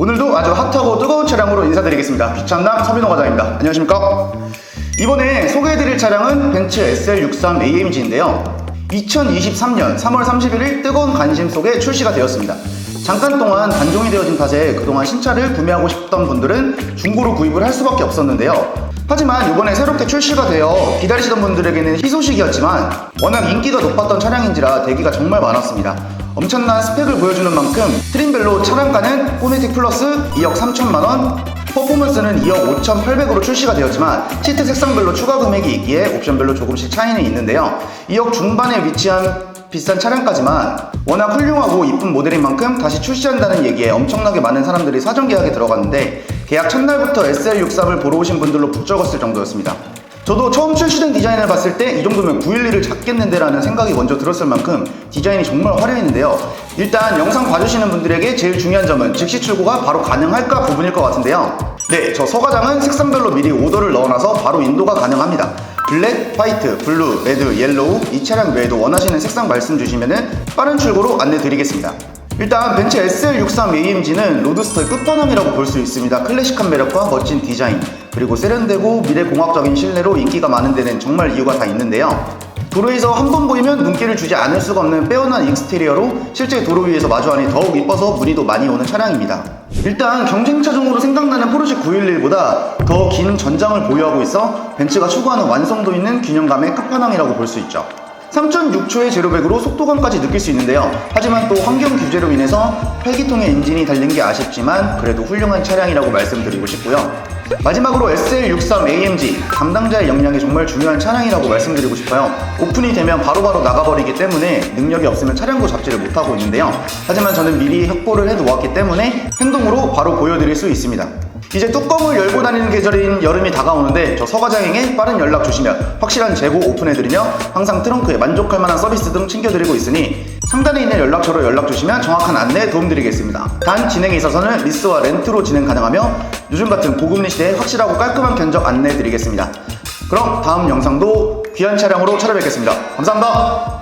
오늘도 아주 핫하고 뜨거운 차량으로 인사드리겠습니다. 귀참남 서민호 과장입니다. 안녕하십니까? 이번에 소개해드릴 차량은 벤츠 SL63 AMG인데요. 2023년 3월 31일 뜨거운 관심 속에 출시가 되었습니다. 잠깐 동안 단종이 되어진 탓에 그동안 신차를 구매하고 싶던 분들은 중고로 구입을 할 수밖에 없었는데요. 하지만 이번에 새롭게 출시가 되어 기다리시던 분들에게는 희소식이었지만 워낙 인기가 높았던 차량인지라 대기가 정말 많았습니다. 엄청난 스펙을 보여주는 만큼 트림별로 차량가는 포네틱 플러스 2억 3천만 원, 퍼포먼스는 2억 5,800으로 출시가 되었지만 시트 색상별로 추가 금액이 있기에 옵션별로 조금씩 차이는 있는데요. 2억 중반에 위치한 비싼 차량까지만 워낙 훌륭하고 이쁜 모델인 만큼 다시 출시한다는 얘기에 엄청나게 많은 사람들이 사전 계약에 들어갔는데 계약 첫날부터 SL63을 보러 오신 분들로 북적었을 정도였습니다. 저도 처음 출시된 디자인을 봤을 때 이 정도면 911을 잡겠는데 라는 생각이 먼저 들었을 만큼 디자인이 정말 화려했는데요. 일단 영상 봐주시는 분들에게 제일 중요한 점은 즉시 출고가 바로 가능할까 부분일 것 같은데요. 네, 저 서과장은 색상별로 미리 오더를 넣어놔서 바로 인도가 가능합니다. 블랙, 화이트, 블루, 레드, 옐로우 이 차량 외에도 원하시는 색상 말씀 주시면 빠른 출고로 안내 드리겠습니다. 일단 벤츠 SL63 AMG는 로드스터의 끝판왕이라고 볼 수 있습니다. 클래식한 매력과 멋진 디자인, 그리고 세련되고 미래공학적인 실내로 인기가 많은 데는 정말 이유가 다 있는데요. 도로에서 한 번 보이면 눈길을 주지 않을 수가 없는 빼어난 익스테리어로 실제 도로 위에서 마주하니 더욱 이뻐서 문의도 많이 오는 차량입니다. 일단 경쟁 차종으로 생각나는 포르쉐 911보다 더 긴 전장을 보유하고 있어 벤츠가 추구하는 완성도 있는 균형감의 끝판왕이라고 볼 수 있죠. 3.6초의 제로백으로 속도감까지 느낄 수 있는데요. 하지만 또 환경 규제로 인해서 8기통의 엔진이 달린 게 아쉽지만 그래도 훌륭한 차량이라고 말씀드리고 싶고요. 마지막으로 SL63 AMG 담당자의 역량이 정말 중요한 차량이라고 말씀드리고 싶어요. 오픈이 되면 바로바로 나가버리기 때문에 능력이 없으면 차량도 잡지를 못하고 있는데요. 하지만 저는 미리 확보를 해놓았기 때문에 행동으로 바로 보여드릴 수 있습니다. 이제 뚜껑을 열고 다니는 계절인 여름이 다가오는데 저 서과장에게 빠른 연락 주시면 확실한 재고 오픈해드리며 항상 트렁크에 만족할 만한 서비스 등 챙겨드리고 있으니 상단에 있는 연락처로 연락 주시면 정확한 안내에 도움드리겠습니다. 단 진행에 있어서는 리스와 렌트로 진행 가능하며 요즘 같은 고금리 시대에 확실하고 깔끔한 견적 안내해 드리겠습니다. 그럼 다음 영상도 귀한 차량으로 찾아뵙겠습니다. 감사합니다.